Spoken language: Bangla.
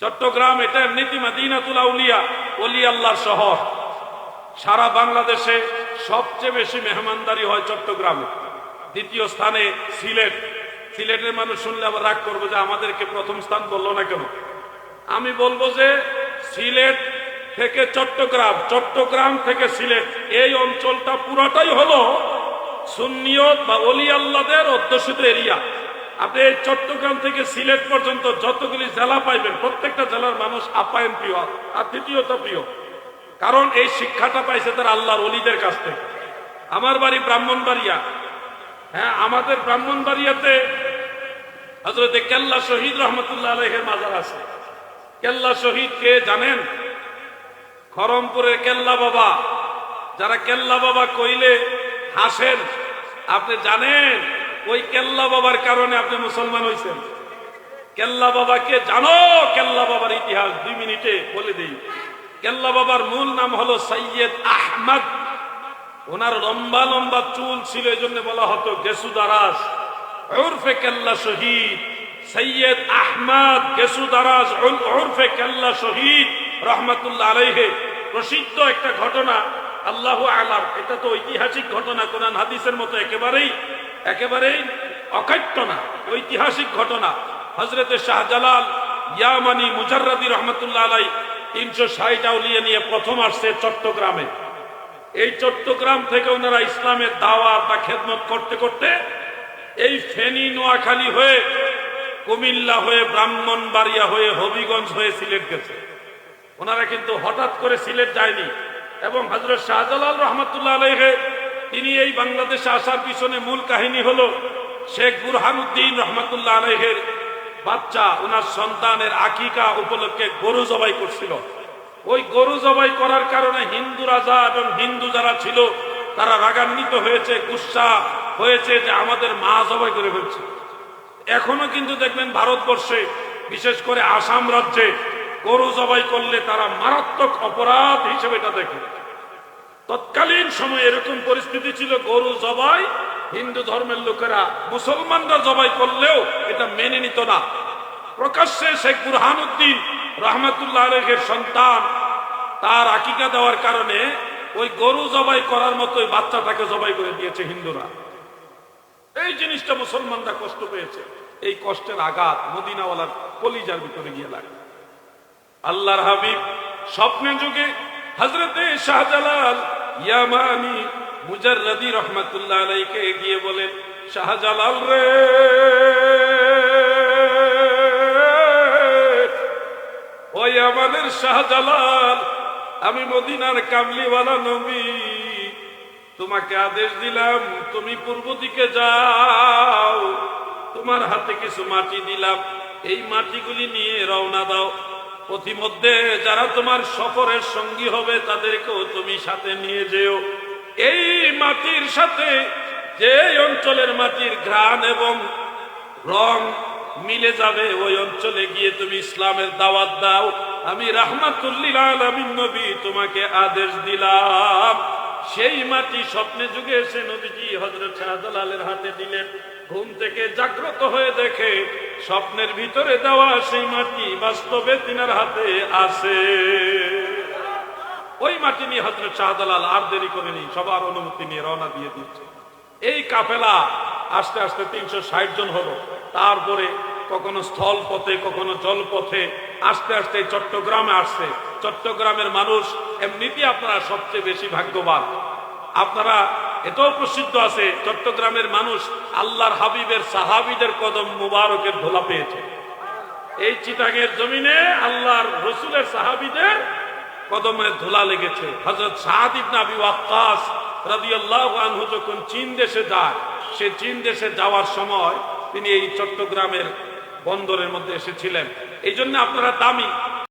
চট্টগ্রাম এটা এমনিতে মাদিনাতুল আউলিয়া অলি আল্লাহর শহর। সারা বাংলাদেশে সবচেয়ে বেশি মেহমানদারি হয় চট্টগ্রামে। দ্বিতীয় স্থানে সিলেট। সিলেটের মানুষ শুনলে আবার রাগ করব যে আমাদেরকে প্রথম স্থান বলল না কেন? আমি বলব যে সিলেট থেকে চট্টগ্রাম চট্টগ্রাম থেকে সিলেট, এই অঞ্চলটা পুরোটাই হলো সুন্নিয়ত বা অলি আল্লাদের অধ্যুষিত এরিয়া। আপনি চট্টগ্রাম থেকে সিলেট পর্যন্ত যতগুলি জেলা পাইবেন, প্রত্যেকটা জেলার মানুষ আপ্যায়ন প্রিয় আর তৃতীয়ত প্রিয়। কারণ এই শিক্ষাটা পাইছে তার আল্লাহর অলিদের কাছ থেকে। আমার বাড়ি ব্রাহ্মণবাড়িয়া। হ্যাঁ আমাদের ব্রাহ্মণবাড়িয়াতে হজরতে কেল্লা শহীদ রহমতুল্লাহ আলহের মাজার আছে। কেল্লা শহীদ কে জানেন? খরমপুরের কেল্লা বাবা। যারা কেল্লা বাবা কইলে হাসেন, আপনি জানেন? ওই কেল্লা বাবার কারণে আপনি মুসলমান হয়েছেন কেল্লা বাবাকে জানো, কেল্লা বাবার ইতিহাস দুই মিনিটে বলে দিই। কেল্লা বাবার মূল নাম হলো সৈয়দ আহমদ। ওনার লম্বা লম্বা চুল ছিল এই জন্য বলা হতো গেসুদারাস উর্ফে কেল্লা শহীদ সৈয়দ আহমদ গেসুদারাস উর্ফে কেল্লা শহীদ, রহমতুল্লাহ আলাইহে। প্রসিদ্ধ একটা ঘটনা, আল্লাহ আলাম, এটা তো ঐতিহাসিক ঘটনা, কোরআন, হাদিসের মতো একেবারেই। একেবারেই অকাট্য না, ঐতিহাসিক ঘটনা। হজরতে শাহজালাল ইয়ামানি মুজাররাদি রহমতুল্লাহ আলাই তিনশো ষাট আউলিয়া নিয়ে প্রথম আসছে চট্টগ্রামে। এই চট্টগ্রাম থেকে ওনারা ইসলামের দাওয়াত বা খেদমত করতে করতে এই ফেনী, নোয়াখালী হয়ে কুমিল্লা হয়ে ব্রাহ্মণবাড়িয়া হয়ে হবিগঞ্জ হয়ে সিলেট গেছে। ওনারা কিন্তু হঠাৎ করে সিলেট যায়নি এবং হজরত শাহজালাল রহমতুল্লাহ আলহে তিনি এই বাংলাদেশে আসার পিছনে মূল কাহিনী হলো শেখ বুরহানুদ্দিন রহমতুল্লাহ আলহের বাচ্চা ওনার সন্তানের আকিকা উপলক্ষে গরু জবাই করছিল। ওই গরু জবাই করার কারণে হিন্দু রাজা এবং হিন্দু যারা ছিল, তারা রাগান্বিত হয়েছে, গুসা হয়েছে যে আমাদের মা জবাই করে ফেলছে। এখনও কিন্তু দেখবেন ভারতবর্ষে, বিশেষ করে আসাম রাজ্যে গরু জবাই করলে তারা মারাত্মক অপরাধ হিসেবে এটা দেখে। তৎকালীন সময় এরকম পরিস্থিতি ছিল, গরু জবাই, হিন্দু ধর্মের লোকেরা মুসলমানরা জবাই করলেও এটা মেনে নিত না। প্রকাশ্যে শেখ বুরহানুদ্দিন রহমতুল্লাহ আলহের সন্তান, তার আকিকা দেওয়ার কারণে ওই গরু জবাই করার মতোই বাচ্চাটাকে জবাই করে দিয়েছে হিন্দুরা। এই জিনিসটা মুসলমানরা কষ্ট পেয়েছে। এই কষ্টের আঘাত মদিনাওয়ালার কলিজার ভিতরে গিয়ে লাগে। আল্লাহর হাবিব স্বপ্নে যুগে হজরতে শাহজালাল ইয়ামানি মুজাররদি রহমতুল্লাহ আলাইকে গিয়ে বলেন, শাহজালাল রে! ওই আমাদের শাহজালাল, আমি মদিনার কামলিওয়ালা নবী। তোমাকে আদেশ দিলাম, তুমি পূর্ব দিকে যাও। তোমার হাতে কিছু মাটি দিলাম। এই মাটিগুলি নিয়ে রওনা দাও। পথিমধ্যে যারা তোমার সফরের সঙ্গী হবে, তাদেরকেও তুমি সাথে নিয়ে যেও। এই মাটির সাথে, যে অঞ্চলের মাটির ঘ্রাণ এবং রং মিলে যাবে, ওই অঞ্চলে গিয়ে তুমি ইসলামের দাওয়াত দাও। আমি রাহমাতুল্লিল আলমিন নবী, তোমাকে আদেশ দিলাম। সেই মাটি স্বপ্নে যুগে এসে নবীজি হজরত শাহজালালের হাতে দিলেন। ঘুম থেকে জাগ্রত হয়ে দেখে স্বপ্নের ভিতরে দেওয়া সেই মাটি বাস্তবে তিনার হাতে আসে ওই মাটি নিয়ে হজরত শাহজালাল আর দেরি করেনি সবার অনুমতি নিয়ে রওনা দিয়ে দিচ্ছে। এই কাফেলা আস্তে আস্তে তিনশো ষাট জন হলো। তারপরে কখনো স্থল পথে কখনো জলপথে, আস্তে আস্তে চট্টগ্রামে আসছে। চট্টগ্রামের মানুষ এমনিতে আপনারা সবচেয়ে বেশি ভাগ্যবান। আপনারা এটাও প্রসিদ্ধ আছে, চট্টগ্রামের মানুষ আল্লাহর হাবিবের সাহাবিদের কদম মুবারকের ধোলা পেয়েছে। এই চিটাগের জমিনে আল্লাহর রসুলের সাহাবিদের কদমের ধোলা লেগেছে। হজরত সাহাদ ইবনে আবি ওয়াক্কাস রাদিয়াল্লাহু আনহু যখন চীন দেশে যায়, সে চীন দেশে যাওয়ার সময় তিনি এই চট্টগ্রামের বন্দরের মধ্যে এসেছিলেন। এই জন্য আপনারা দামি।